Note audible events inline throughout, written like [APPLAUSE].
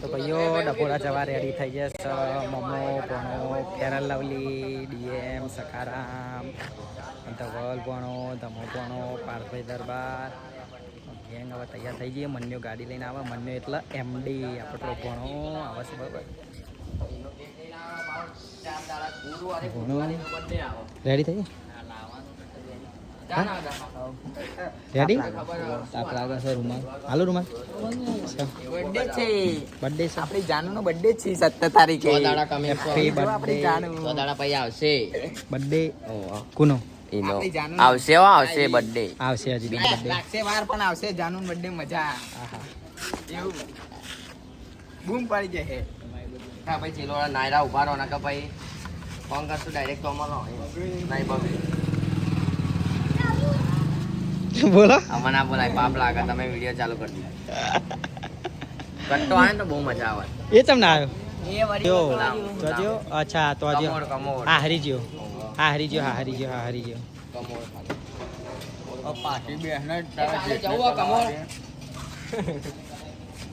તો ભાઈઓ ડભોડા જવા રેડી થઈ જશે મમો ભણો ફેરલ લવલી, ડીએમ, સખારામ, ધવલ ભણો ધમો ભણો પાર્થભાઈ દરબાર. ગેંગ હવે તૈયાર થઈ જઈએ મન્યો ગાડી લઈને આવે. મન્યો એટલે એમડી આપણો ભણો. આવે છે બરાબર. રેડી થઈ રેડી તાપ લાગે છે રૂમાલ હાલો રૂમાલ બર્થડે છે બર્થડે છે આપણી જાનુનો બર્થડે છે સત્તર તારીખે હેપી જો આપણી બર્થડે જાનુ આવશે બર્થડે કુનો એનો આવશે હો આવશે બર્થડે આવશે હજી બર્થડે લાગશે વાર પણ આવશે જાનુ બર્થડે મજા એવું બૂમ પાડી જશે હા ભાઈ ચીલો નાયરા ઊભા રહો નાકા ભાઈ ફોન કરશું ડાયરેક્ટ તો અમારો નહીં બાબી [LAUGHS] બોલો. આમાં ના બોલાય પાપ લાગે તમે વીડિયો ચાલુ કરી દીધો કટ્ટો આવે તો બહુ મજા આવે. એ તમને આવ્યો? અચ્છા તો હા હરી ગયો. હા હારી ગયો હા હારી ગયો હા હરી ગયો. જવું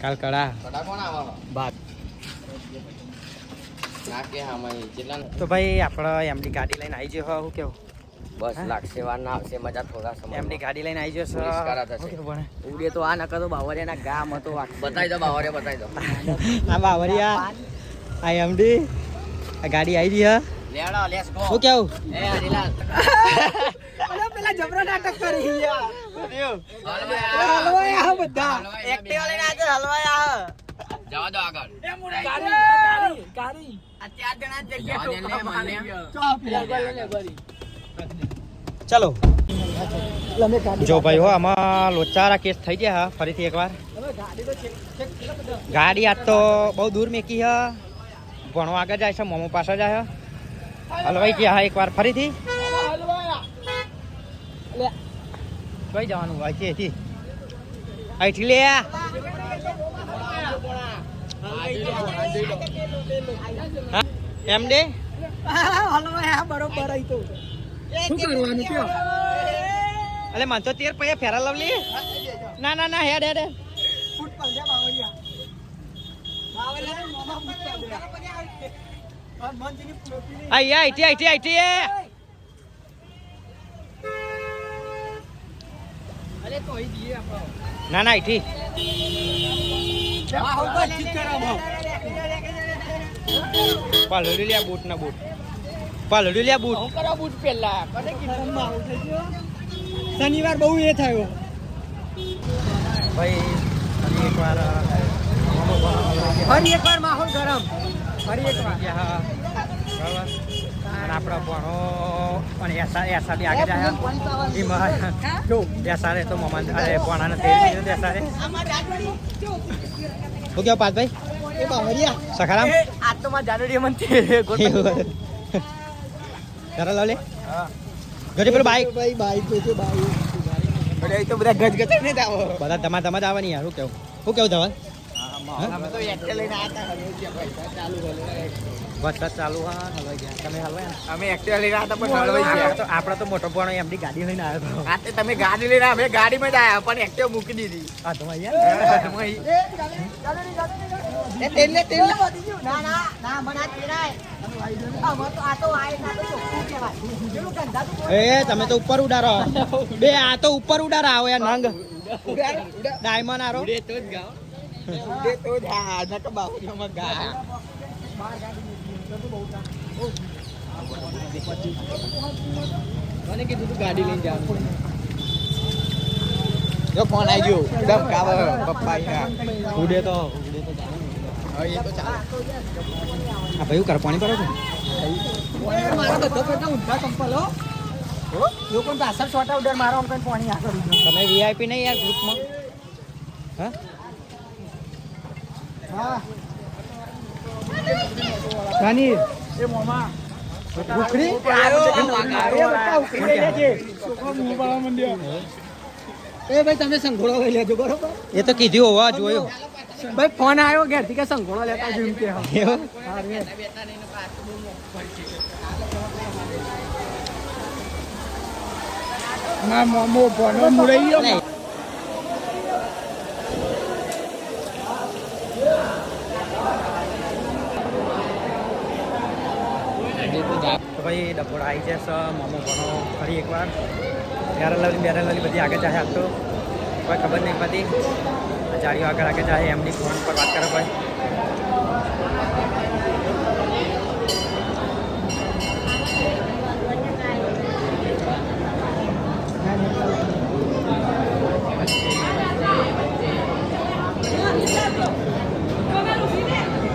કાલ કડા. કટા કોણ આવે? બાદ ના કે હા મય કેટલા તો ભાઈ આપણે એમની ગાડી લઈને આવી ગયો હું કેવું? બસ લાગશે વાર ના આવશે મજા થોડા સમય એમની ગાડી લઈને આવી પોલીસ કરા થશે. ઉડે તો આ નકર તો બાવરિયાના ગામ હતો બતાવી દો બાવરિયા બતાવી દો. આ બાવરિયા આ એમડી આ ગાડી આવી ગઈ હા. લેડો લેટ્સ ગો શું કેવું? એ હરીલાલ પેલા જબરો નાટક કરી ગયા હલવાઈ આ બધા. એકટી લઈને આજે હલવાઈ આવ. જવા દો આગળ. ગાડી આ ચાર જણા જગ્યા જવા દે ને, ટોકા મારી મને. ગયો. ચલો. જો ભાઈ હો, આમાં લોચારા કેસ થઈ ગયા હા, ફરીથી એકવાર. ગાડી આજ તો બહુ દૂર મેકી હ. ભણો આગળ જાય છે, મોમો પાસે જાય હલવાઈ ગયા હા એકવાર ફરીથી. કઈ જવાનું હોય અહીંથી અહીંથી લે એમ દે. બરોબર આઈ તો શું કરવાનું કયો અલે મન તો તેર પૈયા ફેરા લાવલી. ના ના ના હેડ હેડ. ફૂટ પંજા બાવરિયા બાવરિયા મામા ફૂટ પંજા આઈ. આઈ તો દીએ આપણો. ના ના આઈ પાલડી લે બૂટ ના બૂટ. પાલડી લ્યા બૂટ. હું કરા બૂટ પહેલા. મને કીધું. આવું થઈ ગયો શનિવાર બહુ એ થયો. ભાઈ ફરી એકવાર ફરી એકવાર માહોલ ગરમ. ફરી એકવાર. આપણો ભણો અને એસા એસા બી આગળ જાય એમાં જો એસારે તો મમાન અરે ભણાને તેલ તો એસારે શું એ સખારામ? આ તો મારા જાનુડી મન તે લાવલે લો. ઘરે પેલું બાઈક. ભાઈ બાઈક છે બાઈક. અરે તો બધા ગજ ગજ ને આવો બધા તમારે તમારે જ આવવાની યાર શું કેવું? શું કેવું ધવલ અમે તો વરસાદ ચાલુ હા ને? તો મોટો પણ એમની ગાડી લઈને આવ્યો હતો. તમે ગાડી લઈને અમે ગાડીમાં જ આવ્યા પણ એક્ટિવ મૂકી દીધી. હા તો એ તમે તો ઉપર ઉડારો બે આ તો ઉપર ઉડારો આવો યાર નંગ ડાયમંડ આરો. ઉડે તો જ ગાવ. ઉડે તો જ હા ન કે બાપુમાં ગા. મને કીધું તું ગાડી લઈને જાવ જો ફોન આવી ગયો. દમ કાવ પપ્પા ઉડે તો ઉડે તો હવે એ તો ચાલે આ ભાઈ કર પાણી ભરો છો? તમે વીઆઈપી નહીં યાર ગ્રુપમાં હા. નાની એ મોમા. ઉખડી એ ભાઈ તમે સંઘોળો લઈ લેજો બરોબર? એ તો કીધું હોવા જોયું. Bap pohon ayok ya, tiga sengkola ya, tiga jumpe ya. Iya. Mari kita ini nubat bumi. Mama mau pohon mulai yuk. Ini tuh hari ekwar. Yang ada biar ada berarti agak cahaya tuh. Tuh kabar nih Pak જાળીઓ આગળ આગળ જાય એમની phone પર વાત કરો ભાઈ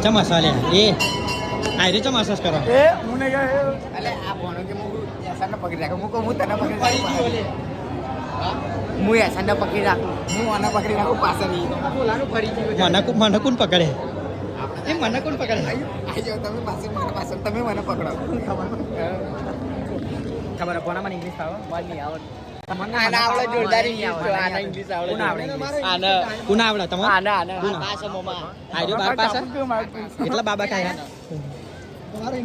ચમાસા લે એ આ રે ચમાસા કરો. એ હું નહીં ગયો અલે આ ભણો કે હું પકડી રાખો. હું કહું હું તને પકડી રાખું. હું યાસાને પકડી રાખું. હું આને પકડી રાખું પાછળની બોલાનું ફરી ગયું મને મને કોણ પકડે. એ મને કોણ પકડે આઈ જાઓ તમે પાછળ મારા પાસે તમે મને પકડો. ખબર? કોનામાં ઇંગ્લિશ આવે? મને નહીં આવડે તમારે? પાસે તમારો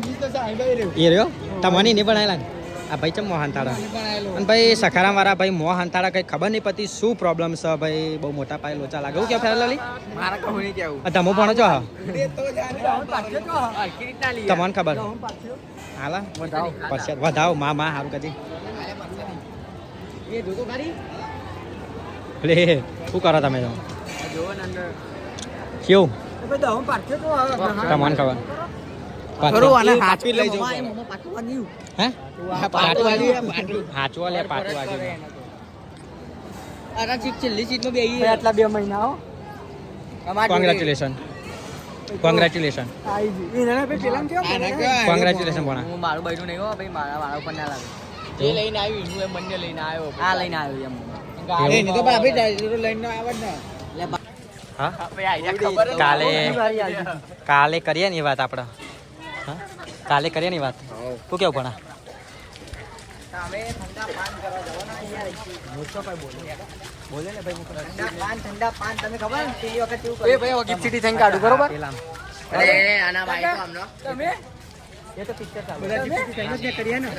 તમને નહીં ભણાયેલા આ ભાઈ ચમ મોહન તાળા અને ભાઈ સખારામ વાળા ભાઈ મોહ હંતાળા કઈ ખબર નહીં પડતી શું પ્રોબ્લેમ છે ભાઈ? બહુ મોટા પાયે લોચા લાગે. હું કે ફેરલાલી મારા કહું નહીં કેવું. તમે ભણો છો હા? તમને ખબર? હાલા. પછી વધાવો મા મા સારું કદી એ જોતો ખરી લે શું કરો તમે? જો કેવું? તમને ખબર? ખરું આને હાચવી લઈ જવું હે? પાટું વાળ્યું, લે પાટું અરે ચીક છેલ્લી સીટમાં બેહી આટલા બે મહિના હો. કોંગ્રેચ્યુલેશન કોંગ્રેચ્યુલેશન કોંગ્રેચ્યુલેશન ભણા. હું મારું બૈરું નહીં હો ભાઈ મારા વાળા ઉપર ના લાગે. જે. લઈને આવ્યું એ બંને લઈને આવ્યો. આ લઈને આવ્યો એમ? તો લઈને ને જ કાલે કાલે કરીએ ને એ વાત આપણે. હા કાલે કરીએ ની વાત? તું કેવું ભણા? તમે ઠંડા પાન કરવા જવાના યાર બોલે. ને ભાઈ ઠંડા પાન ઠંડા પાન તમે ખબર ને? પેલી વખત એવું એ ભાઈ ગિફ્ટ સિટી થઈને કાઢું બરોબર? અરે આના ભાઈ તો આમનો. તમે? એ તો પિક્ચર ચાલુ. બધા ને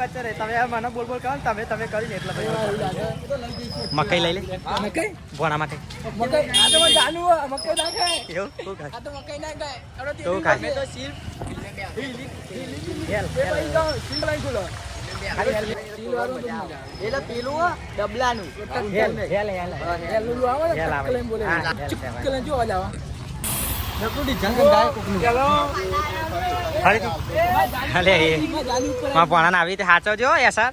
વચ્ચે તમે મને બોલ બોલ કરો ને તમે તમે કરીને એટલે ભાઈ મકાઈ લઈ લે. ભોણા મકાઈ. એવું? શું ખાય? શું ખાય? એટલે પેલું હો, ડબલાનું હેલ હેલ હેલ. હેલ હેલ. કહેવાય. ફરી તું. અલે એ માં આવી રીતે સાચવજો સર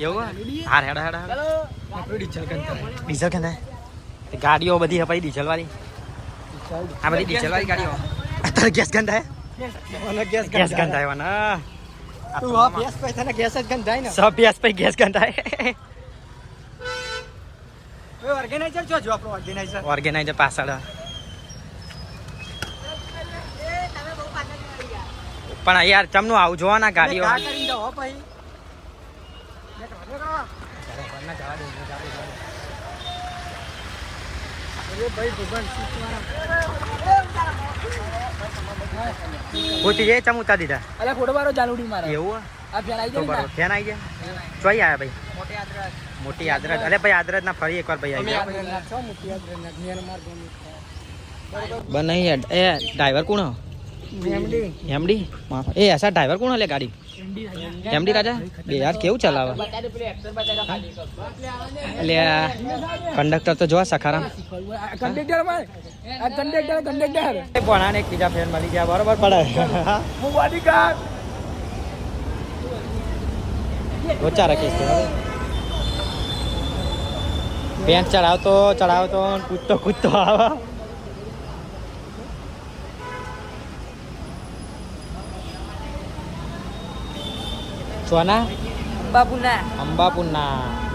એવું હા હેડા હેડો ડીઝલ કેમ ગાડીઓ બધી હપાઈ ડીઝલ વાળી આ બધી ડીઝલ વાળી ગાડીઓ અત્યારે ગેસ ગંધ થાય ગેસ ગંધ થાય ને? સબ ગેસ પછી ગેસ ગંધ થાય ઓર્ગેનાઇઝર ઓર્ગેનાઇઝર પાછળ. પણ યાર ચમનું આવું જોવા ના ગાડીઓ. પૂછી જાય ચમ ઉતાર દીધા. અલ્યા ફોટો મારો જાલુડી મારા. એવું આ ફેન આવી બરોબર ફેન આવી ગયા ચોઈ આયા ભાઈ. મોટી આદરત મોટી આદરત અરે ભાઈ આદરત ના ફરી એકવાર ભાઈ આવી ગયા. છો મોટી આદરા નિયર માર બન નહીં એ ડ્રાઈવર કોણ મેમડી એમડી એ એસા ડ્રાઈવર કોણ હલે ગાડી? એમડી રાજા બે યાર કેવું ચલાવે? એટલે કંડક્ટર તો જોવા સખારામ. કંડક્ટર કંડક્ટર કંડક્ટર ભણાને એક બીજા ફ્રેન્ડ મળી ગયા બરોબર પડે. હું બોડીગાર્ડ લોચા રાખીશ તો પેન્ટ ચડાવતો ચડાવતો કૂદતો કૂદતો આવે. સોના બાપુના અંબાપુરના